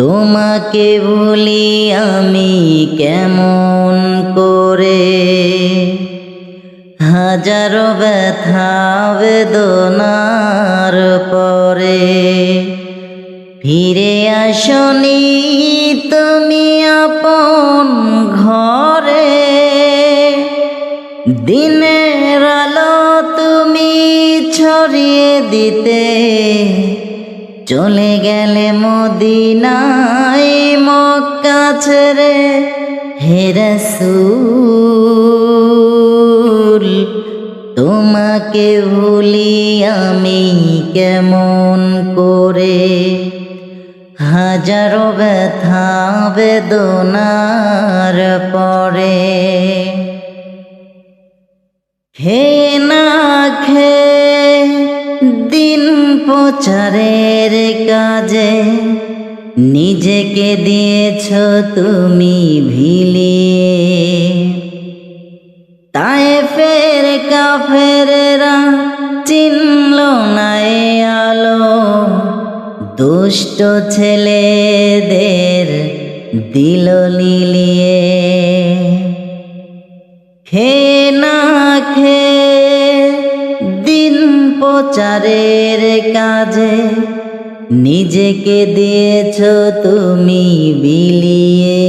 তোমাকে ভুলি আমি কেমন করে? হাজারো ব্যথা বেদনার পরে। ফিরে আসনি তুমি আপন ঘরে। দিনের আলো তুমি ছড়িয়ে দিতে। চলে গেলে মদিনায় মক্কা ছেড়ে হে রসূল, তোমাকে ভুলি আমি কেমন করে? হাজারো ব্যথা বেদনার পরে। হে না খে দিন প্রচারের কাজে নিজেকে দিয়েছ তুমি ভিলিয়ে তাই ফের কাফেরা চিনল না এ আলো। দুষ্ট ছেলেদের দিল লিলিয়ে খে না খে প্রচারের কাজে নিজেকে দিয়েছ তুমি বিলিয়ে।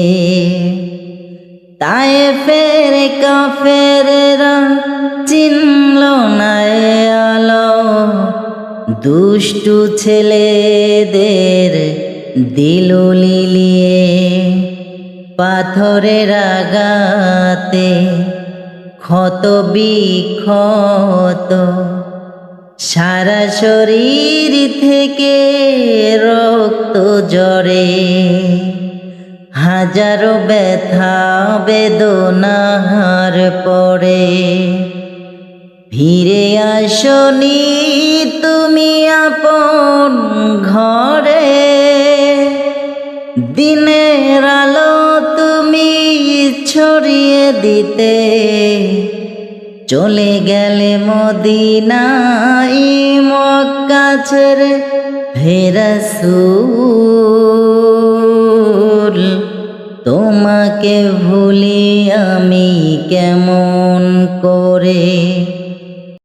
তাই ফের কাফেররা চিনল না আলো। দুষ্টু ছেলেদের দিল লিলিয়ে। পাথরের আগাতে ক্ষত বিক্ষত সারা শরীর থেকে রক্ত জড়ে হাজারো ব্যথা, বেদনার পরে। ফিরে আসনি তুমি আপন ঘরে। দিনের আলো তুমি ছড়িয়ে দিতে। চলে গেলে মদিনাই মক্কা ছেড়ে ফেরাসুল তোমাকে ভুলি আমি কেমন করে?